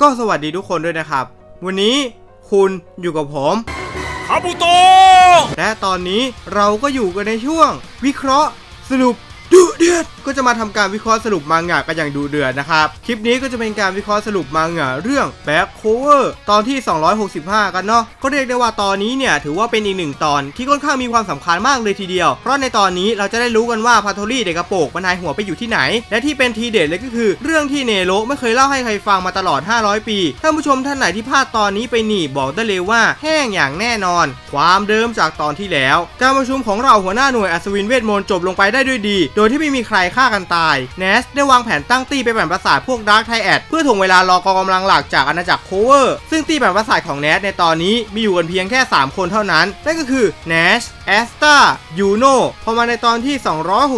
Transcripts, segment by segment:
ก็สวัสดีทุกคนด้วยนะครับ วันนี้คุณอยู่กับผมคาบุโตะและตอนนี้เราก็อยู่กันในช่วง วิเคราะห์สรุปดุ เดือดก็จะมาทำการวิเคราะห์สรุปมังงะกันอย่างดุเดือดนะครับ คลิปนี้ก็จะเป็นการวิเคราะห์สรุปมังงะเรื่อง Back Cover ตอนที่ 265 กันเนาะก็เรียกได้ว่าตอนนี้เนี่ยถือว่าเป็นอีกหนึ่งตอนที่ค่อนข้างมีความสำคัญมากเลยทีเดียว เพราะในตอนนี้เราจะได้รู้กันว่าพาโทรี่เด็กกระโปงมันหายหัวไปอยู่ที่ไหน และที่เป็นทีเด็ดเลยก็คือ เรื่องที่เนโรไม่เคยเล่าให้ใครฟังมาตลอด 500 ปีท่านผู้ชมท่านไหนที่พลาดตอนนี้ไปหนีบอกได้เลยว่าแห้งอย่างแน่นอน ความเดิมจากตอนที่แล้ว การประชุมของเราหัวหน้าหน่วยอัศวินเวทมนต์จบลงไปได้ด้วยดี โดยที่ไม่ไม่มีใครฆ่ากันตายเนสได้วางแผนตั้งตีไปแผ่นประสาทพวกดาร์คไทแอดเพื่อถ่วงเวลารอกองกำลังหลักจากอาณาจักรโคเวอร์ซึ่งตีแผ่นประสาทของเนสในตอนนี้มีอยู่กันเพียงแค่ 3 คนเท่านั้นนั่นก็คือเนส แอสตายูโนพอมาในตอนที่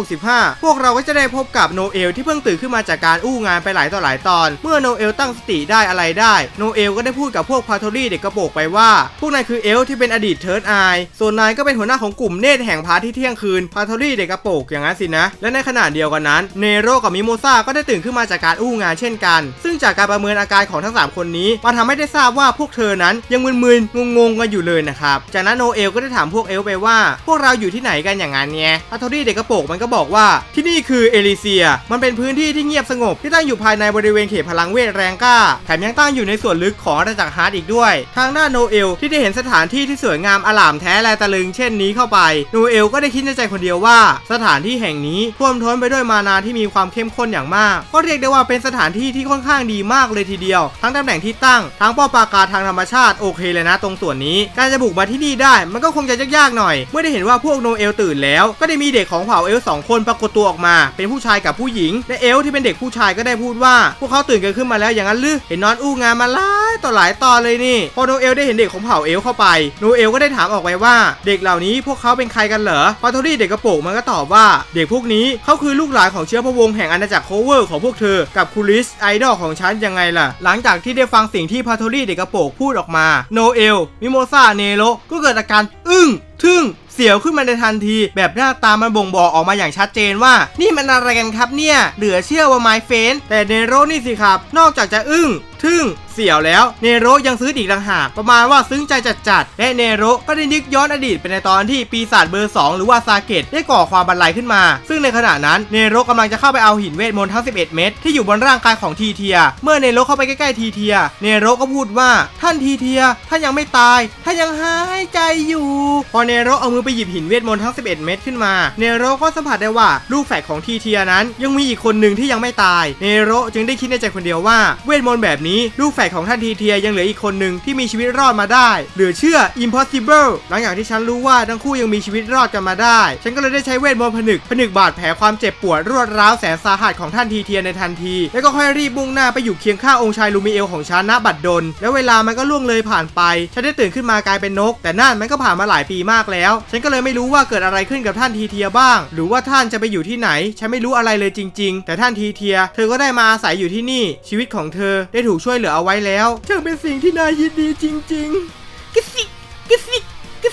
265 พวกเราก็จะได้พบกับโนเอลที่เพิ่งตื่นขึ้นมาจากการอู้งานไปหลายต่อหลายตอน เมื่อโนเอลตั้งสติได้อะไรได้ โนเอลก็ได้พูดกับพวกพาโทรี่เด็กกระโปรงไปว่า พวกนายคือเอลที่เป็นอดีตเทิร์ดไอส่วนนายก็เป็นหัวหน้าของกลุ่มเนตรแห่งพาที่เที่ยงคืนพาโทรี่เด็กกระโปรงอย่างนั้นสินะ และในขณะเดียวกันนั้นเนโรกับมิโมซาก็ได้ตื่นขึ้นมาจากการอู้งานเช่นกัน ซึ่งจากการประเมินอาการของทั้ง 3 คนนี้มาทำให้ได้ทราบว่าพวกเธอนั้นยังมึนๆงงๆกันอยู่เลยนะครับจากนั้นโนเอลก็ได้ถามพวกเอลไปว่าพวกเราอยู่ที่ไหนกันอย่างนั้นเนี่ยพาโทรี่เด็กกระโปรงมันก็บอกว่าที่นี่คือเอลิเซีย มันเป็นพื้นที่ที่เงียบสงบที่ตั้งอยู่ภายในบริเวณเขตพลังเวทแรงกล้า แถมยังตั้งอยู่ในส่วนลึกของอาณาจักรฮาร์ดอีกด้วย ทางด้านโนเอลที่ได้เห็นสถานที่ที่สวยงามอลามแท้แลตะลึงเช่นนี้เข้าไป โนเอลก็ได้คิดในใจคนเดียวว่า สถานที่แห่งนี้ท่วมท้นไปด้วยมานาที่มีความเข้มข้นอย่างมาก ก็เรียกได้ว่าเป็นสถานที่ที่ค่อนข้างดีมากเลยทีเดียว ทั้งตำแหน่งที่ตั้ง ทั้งป้อปราการทางธรรมชาติโอเคเลยนะตรงส่วนนี้ การจะบุกมาที่นี่ได้ มันก็คงจะยากๆหน่อยเมื่อได้เห็นว่าพวกโนเอลตื่นแล้ว ก็ได้มีเด็กของเผ่าเอลสองคนปรากฏตัวออกมา เป็นผู้ชายกับผู้หญิง และเอลที่เป็นเด็กผู้ชายก็ได้พูดว่า พวกเขาตื่นกันขึ้นมาแล้วอย่างนั้นหรือเห็นนอนอู้งานมาหลายต่อหลายตอนเลยนี่ พอโนเอลได้เห็นเด็กของเผ่าเอลเข้าไป โนเอลก็ได้ถามออกไปว่า เด็กเหล่านี้พวกเขาเป็นใครกันเหรอพอโทรี่เด็กกระโปรงมันก็ตอบว่า เด็กพวกนี้เขาคือลูกหลานของเชื้อพระวงศ์แห่งอาณาจักรโคเวอร์ของพวกเธอ กับคูลิสไอดอลของฉันยังไงล่ะ หลังจากที่ได้ฟังสิ่งที่พาโทรี่เด็กกระโปรงพูดออกมา โนเอล มิโมซาเนโรก็เกิดอาการอึ้งทึ่ง เสียวขึ้นมาในทันที แบบหน้าตามันบ่งบอกออกมาอย่างชัดเจนว่า นี่มันอะไรกันครับเนี่ย เหลือเชื่อว่าไมเฟนแต่เนโรนี่สิครับ นอกจากจะอึ้งทึ่ง สียวแล้วเนโรยังซื้ออีกต่างหากประมาณว่าซึ้งใจจัดๆและเนโรก็ได้นึกย้อนอดีตไปในตอนที่ปีศาจเบอร์ 2 หรือว่าซาเกตได้ก่อความบันไลขึ้นมา ซึ่งในขณะนั้นเนโรกำลังจะเข้าไปเอาหินเวทมนต์ทั้ง 11 เม็ดที่อยู่บนร่างกายของทีเทีย เมื่อเนโรเข้าไปใกล้ๆทีเทีย เนโรก็พูดว่าท่านทีเทียท่านยังไม่ตายท่านยังหายใจอยู่ พอเนโรเอามือไปหยิบหินเวทมนต์ทั้ง 11 เม็ดขึ้นมา เนโรก็สัมผัสได้ว่าลูกแฝดของทีเทียนั้น ยังมีอีกคนหนึ่งที่ยังไม่ตาย เนโรจึงได้คิดในใจคนเดียวว่าเวทมนต์แบบนี้ลูกแฝดของท่านทีเทียยังเหลืออีกคนหนึ่งที่มีชีวิตรอดมาได้ เหลือเชื่อ impossible หลังจากที่ฉันรู้ว่าทั้งคู่ยังมีชีวิตรอดกันมาได้ ฉันก็เลยได้ใช้เวทมนต์ผนึกผนึกบาดแผลความเจ็บปวดรวดร้าวแสนสาหัสของท่านทีเทียในทันที แล้วก็ค่อยรีบมุ่งหน้าไปอยู่เคียงข้างองค์ชายลูมิเอลของฉันณบัดดล แล้วเวลามันก็ล่วงเลยผ่านไป ฉันได้ตื่นขึ้นมากลายเป็นนก แต่นั่นมันก็ผ่านมาหลายปีมากแล้ว ฉันก็เลยไม่รู้ว่าเกิดอะไรขึ้นกับท่านทีเทียบ้าง หรือว่าท่านจะไปอยู่ที่ไหน ฉันไม่รู้อะไรเลยจริง ๆ แต่ท่านทีเทีย เธอก็ได้มาอาศัยอยู่ที่นี่ ชีวิตของเธอได้ถูกช่วยเหลือเอาไว้แล้วช่างเป็นสิ่งที่น่ายินดีจริง ๆกสิกสิก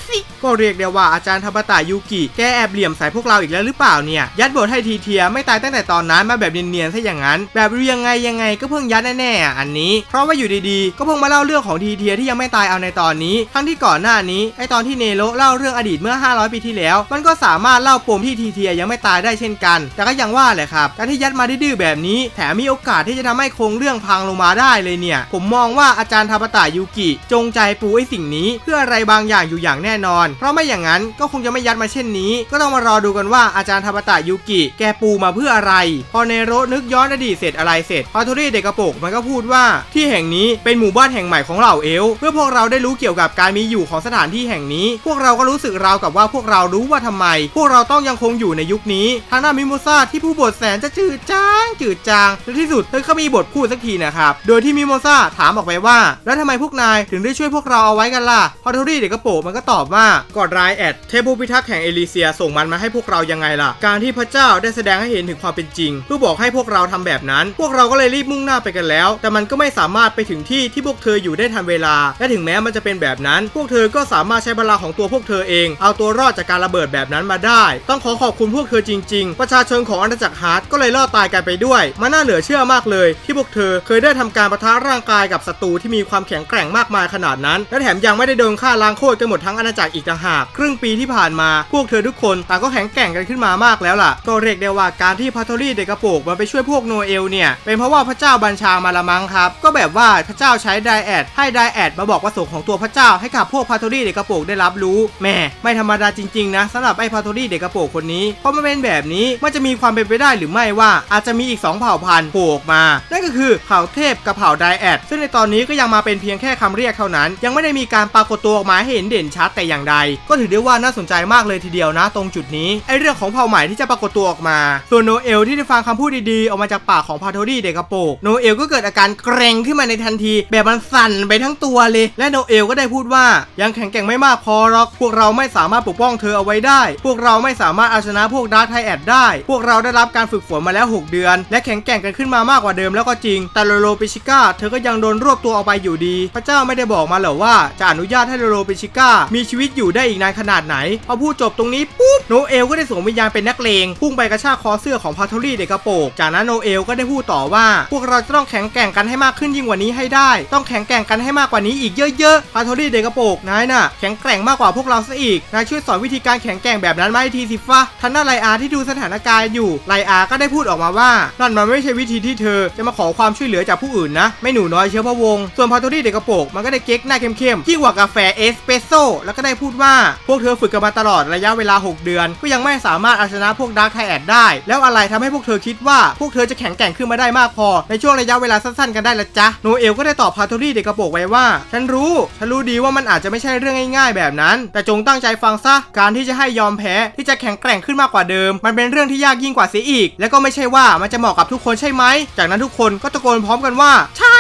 สิ ก็เรียกได้ว่าอาจารย์ธรรมตายูกิแกแอบเหลี่ยมใส่พวกเราอีกแล้วหรือเปล่าเนี่ย ยัดบทให้ทีเทียไม่ตายตั้งแต่ตอนนั้นมาแบบเนียนๆซะอย่างนั้น แบบเรียงไงยังไงก็เพิ่งยัดแน่ๆอะอันนี้ เพราะว่าอยู่ดีๆ ก็เพิ่งมาเล่าเรื่องของทีเทียที่ยังไม่ตายเอาในตอนนี้ ทั้งที่ก่อนหน้านี้ไอตอนที่เนโรเล่าเรื่องอดีตเมื่อ 500 ปีที่แล้ว มันก็สามารถเล่าปมที่ทีเทียยังไม่ตายได้เช่นกัน แต่ก็ยังว่าแหละครับการที่ยัดมาดื้อแบบนี้แถมมีโอกาสที่จะทำให้โครงเรื่องพังลงมาได้เลยเนี่ย ผมมองว่าอาจารย์ทาบตะยูกิ จงใจปูไอสิ่งนี้ เพื่ออะไรบางอย่างอยู่อย่างแน่นอน เพราะไม่อย่างนั้นก็คงจะไม่ยัดมาเช่นนี้ ก็ต้องมารอดูกันว่าอาจารย์ทาบตะยูกิ แกปูมาเพื่ออะไร พอเนโรนึกย้อนอดีตเสร็จอะไรเสร็จพอโทรี่เด็กกระโปรงมันก็พูดว่า ที่แห่งนี้เป็นหมู่บ้านแห่งใหม่ของเหล่าเอลเพื่อพวกเราได้รู้เกี่ยวกับการมีอยู่ของสถานที่แห่งนี้ พวกเราก็รู้สึกราวกับว่าพวกเรารู้ว่าทำไม พวกเราต้องยังคงอยู่ในยุคนี้ทางด้ามิโมซาที่ผู้บทแสนจะจืดจางจืดจางและที่สุดเธอก็มีบทพูดสักทีนะครับโดยที่มิโมซาถามออกไปว่า แล้วทำไมพวกนายถึงได้ช่วยพวกเราเอาไว้กันล่ะพอโทรี่เด็กกระโปรงมันก็ตอบว่ากอดรายแอดเทพผู้พิทักษ์แห่งเอลิเซียส่งมันมาให้พวกเรายังไงล่ะ การที่พระเจ้าได้แสดงให้เห็นถึงความเป็นจริง เพื่อบอกให้พวกเราทำแบบนั้น พวกเราก็เลยรีบมุ่งหน้าไปกันแล้ว แต่มันก็ไม่สามารถไปถึงที่ที่พวกเธออยู่ได้ทันเวลา และถึงแม้มันจะเป็นแบบนั้น พวกเธอก็สามารถใช้พลังของตัวพวกเธอเอง เอาตัวรอดจากการระเบิดแบบนั้นมาได้ ต้องขอขอบคุณพวกเธอจริง ๆ ประชาชนของอาณาจักรฮาร์ดก็เลยรอดตายกันไปด้วย มันน่าเหลือเชื่อมากเลย ที่พวกเธอเคยได้ทำการประทะร่างกายกับศัตรูที่มีความแข็งแกร่งมากมายขนาดนั้น และแถมยังไม่ได้โดนฆ่าล้างโคตรกันหมดทั้งอาณาจักอีกต่างหาก ครึ่งปีที่ผ่านมาพวกเธอทุกคนต่างก็แข็งแกร่งกันขึ้นมามากแล้วล่ะ ก็เรียกได้ว่าการที่พัทอรี่เด็กกระโปกมาไปช่วยพวกโนเอลเนี่ย เป็นเพราะว่าพระเจ้าบัญชามาละมั้งครับ ก็แบบว่าพระเจ้าใช้ไดแอดให้ไดแอดมาบอกประสงค์ของตัวพระเจ้าให้กับพวกพัทอรี่เด็กกระโปกได้รับรู้แม่ไม่ธรรมดาจริงๆนะสำหรับไอ้พัทอรี่เด็กกระโปกคนนี้เพราะมันเป็นแบบนี้มันจะมีความเป็นไปได้หรือไม่ว่าอาจจะมีอีก 2 เผ่าพันธุ์โผล่ออกมา นั่นก็คือเผ่าเทพกับเผ่าไดแอดซึ่งในตอนนี้ก็ยังมาเป็นเพียงแค่คำเรียกเท่านั้น ยังไม่ได้มีการปรากฏตัวออกมาให้เห็นเด่นชัดแต่อย่างใด ก็ถือได้ว่าน่าสนใจมากเลยทีเดียวนะ ตรงจุดนี้ไอเรื่องของเผ่าใหม่ที่จะปรากฏตัวออกมา ส่วนโนเอลที่ได้ฟังคำพูดดีๆออกมาจากปากของพาโทดี้เด็กกระโปกโนเอลก็เกิดอาการเกรงขึ้นมาในทันที แบบมันสั่นไปทั้งตัวเลย และโนเอลก็ได้พูดว่ายังแข็งแกร่งไม่มากพอหรอกพวกเราไม่สามารถปกป้องเธอเอาไว้ได้ พวกเราไม่สามารถเอาชนะพวกดาร์คไทแอดได้ พวกเราได้รับการฝึกฝนมาแล้ว 6 เดือน และแข็งแกร่งกันขึ้นมามากกว่าเดิมแล้วก็จริง แต่โลโลปิชิก้าเธอก็ยังโดนรวบตัวเอาไปอยู่ดี พระเจ้าไม่ได้บอกมาเหรอว่าจะอนุญาตให้โลโลปิชิก้ามีชีวิตอยู่ได้อีกนานขนาดไหนพอพูดจบตรงนี้ปุ๊บโนเอลก็ได้สวมวิญญาณเป็นนักเลงพุ่งไปกระชากคอเสื้อของพาโทรี่เด็กกระโปกจากนั้นโนเอลก็ได้พูดต่อว่า พวกเราจะต้องแข็งแกร่งกันให้มากขึ้นยิ่งกว่านี้ให้ได้ ต้องแข็งแกร่งกันให้มากกว่านี้อีกเยอะๆพาโทรี่เด็กกระโปกนายน่ะแข็งแกร่งมากกว่าพวกเราซะอีกนายช่วยสอนวิธีการแข็งแกร่งแบบนั้นมาให้ทีสิฟ้าทันน่าไลอาที่ดูสถานการณ์อยู่ไลอาก็ได้พูดออกมาว่านั่นมันไม่ใช่วิธีที่เธอจะมาขอความช่วยเหลือจากผู้อื่นนะ ไม่หนูน้อยเชื้อพระวงศ์ส่วนพาโทรี่เด็กกระโปกมันก็ได้เก๊กหน้าเข้มๆยิ่งกว่ากาแฟเอสเปรสโซ่แล้วก็ได้พูดว่า พวกเธอฝึกกันมาตลอดระยะเวลา 6 เดือน ก็ยังไม่สามารถเอาชนะพวกดาร์คไทแอดได้ แล้วอะไรทำให้พวกเธอคิดว่า พวกเธอจะแข็งแกร่งขึ้นมาได้มากพอ ในช่วงระยะเวลาสั้นๆกันได้ละจ๊ะโนเอลก็ได้ตอบพาโทรี่เด็กกระโปกไว้ว่า ฉันรู้ฉันรู้ดีว่ามันอาจจะไม่ใช่เรื่องง่ายๆ แบบนั้น แต่จงตั้งใจฟังซะการที่จะให้ยอมแพ้ที่จะแข็งแกร่งขึ้นมากกว่าเดิม มันเป็นเรื่องที่ยากยิ่งกว่าเสียอีก และก็ไม่ใช่ว่ามันจะเหมาะกับทุกคนใช่ไหมจากนั้นทุกคนก็ตะโกนพร้อมกันว่า ใช่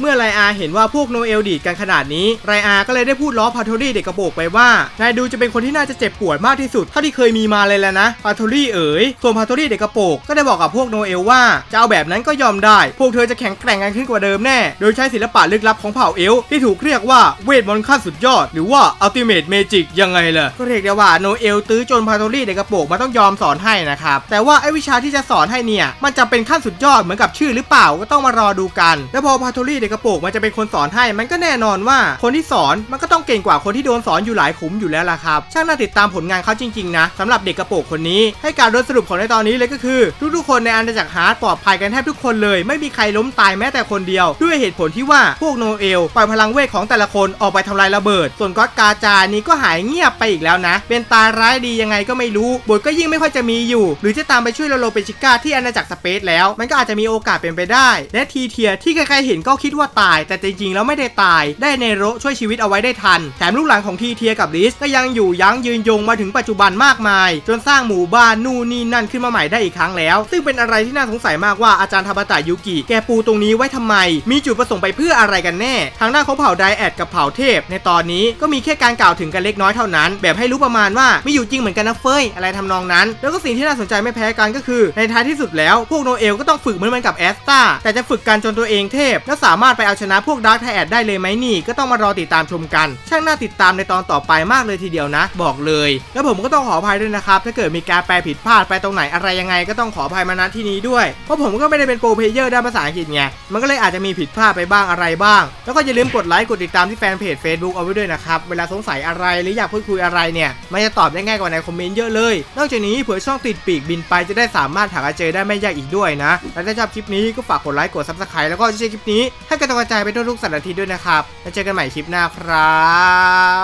เมื่อไรอาเห็นว่าพวกโนเอลดีดกันขนาดนี้ไรอาก็เลยได้พูดล้อพาโทรี่เด็กกระโปกไปว่านายดูจะเป็นคนที่น่าจะเจ็บปวดมากที่สุดเท่าที่เคยมีมาเลยแหล้วนะพาโทรี่เอ๋ยส่วนพาโทรี่เด็กกระโปกก็ได้บอกกับพวกโนเอลว่าจะเอาแบบนั้นก็ยอมได้ พวกเธอจะแข็งแกร่งกันขึ้นกว่าเดิมแน่ โดยใช้ศิลปะลึกลับของเผ่าเอลที่ถูกเรียกว่าเวทมนต์ขั้นสุดยอด หรือว่าอัลติเมทเมจิกยังไงล่ะก็เรียกได้ว่าโนเอลตื้อจนพาโทรี่เด็กกระโปกมันต้องยอมสอนให้นะครับแต่ว่าไอ้วิชาที่จะสอนให้เนี่ยมันจะเป็นขั้นสุดยอดเหมือนกับชื่อหรือเปล่าก็ต้องมารอดูกัน แล้วพอพาโทรี่เด็กกระโปกมันจะเป็นคนสอนให้มันก็แน่นอนว่าคนที่สอนมันก็ต้องเก่งกว่าคนที่โดนสอนอยู่หลายขุมอยู่แล้วล่ะครับ ช่างน่าติดตามผลงานเขาจริงๆนะสำหรับเด็กกระโปกคนนี้ ให้การโดยสรุปของในตอนนี้เลยก็คือ ทุกๆคนในอาณาจักรฮาร์ดปลอดภัยกันแทบทุกคนเลย ไม่มีใครล้มตายแม้แต่คนเดียว ด้วยเหตุผลที่ว่าพวกโนเอลปล่อยพลังเวทของแต่ละคนออกไปทำลายระเบิด ส่วนก็อดกาจานี้ก็หายเงียบไปอีกแล้วนะ เป็นตาร้ายดียังไงก็ไม่รู้บทก็ยิ่งไม่ค่อยจะมีอยู่ หรือจะตามไปช่วยโลโลเปชิก้าที่อาณาจักรสเปซแล้ว มันก็อาจจะมีโอกาสเป็นไปได้ และทีเทียที่ใครๆเห็นก็คิดว่าตาย แต่จริงๆแล้วไม่ได้ตาย ได้เนโรช่วยชีวิตเอาไว้ได้ทันแถมลูกหลานของทีเทียกับลิสก็ยังอยู่ยั้งยืนยงมาถึงปัจจุบันมากมาย จนสร้างหมู่บ้านนู่นนี่นั่นขึ้นมาใหม่ได้อีกครั้งแล้ว ซึ่งเป็นอะไรที่น่าสงสัยมากว่าอาจารย์ทาบตะยุกิแกปูตรงนี้ไว้ทำไม มีจุดประสงค์ไปเพื่ออะไรกันแน่ ทางด้านของเผ่าไดแอดกับเผ่าเทพ ในตอนนี้ก็มีแค่การกล่าวถึงกันเล็กน้อยเท่านั้น แบบให้รู้ประมาณว่าไม่อยู่จริงเหมือนกันนะเฟยอะไรทำนองนั้น แล้วก็สิ่งที่น่าสนใจไม่แพ้กันก็คือ ในท้ายที่สุดแล้วพวกโนเอลก็ต้องฝึกเหมือนมันกับแอสตาแต่จะฝึกกันจนตัวเองเทพ และสามารถไปเอาชนะพวกดาร์คไทแอดได้เลยไหมนี่ก็ต้องมารอติดตามชมกัน ช่างน่าติดตามในตอนต่อไปมากเลยทีเดียวนะ บอกเลย แล้วผมก็ต้องขออภัยด้วยนะครับ ถ้าเกิดมีการแปลผิดพลาดไปตรงไหนอะไรยังไงก็ต้องขออภัยมาณที่นี้ด้วย เพราะผมก็ไม่ได้เป็นโปรเพเยอร์ด้านภาษาอังกฤษไง มันก็เลยอาจจะมีผิดพลาดไปบ้างอะไรบ้าง แล้วก็อย่าลืมกดไลค์กดติดตามที่แฟนเพจ Facebook เอาไว้ด้วยนะครับ เวลาสงสัยอะไรหรืออยากพูดคุยอะไรเนี่ย มันจะตอบได้ง่ายกว่าในคอมเมนต์เยอะเลย นอกจากนี้เผื่อช่องติดปีกบินไปจะได้สามารถหาเจอได้ไม่ยากอีกด้วยนะ และถ้าชอบคลิปนี้ก็ฝากกดไลค์กดซับสไครต์แล้วก็แชร์คลิปนี้ให้กระจายไปทั่วทุกสัปดาห์อาทิตย์ด้วยนะครับ แล้วเจอกันใหม่คลิปหน้าครั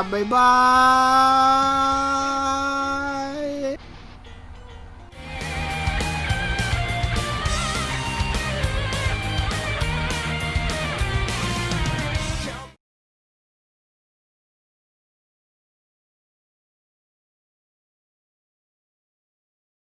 บบ๊ายบาย Bye.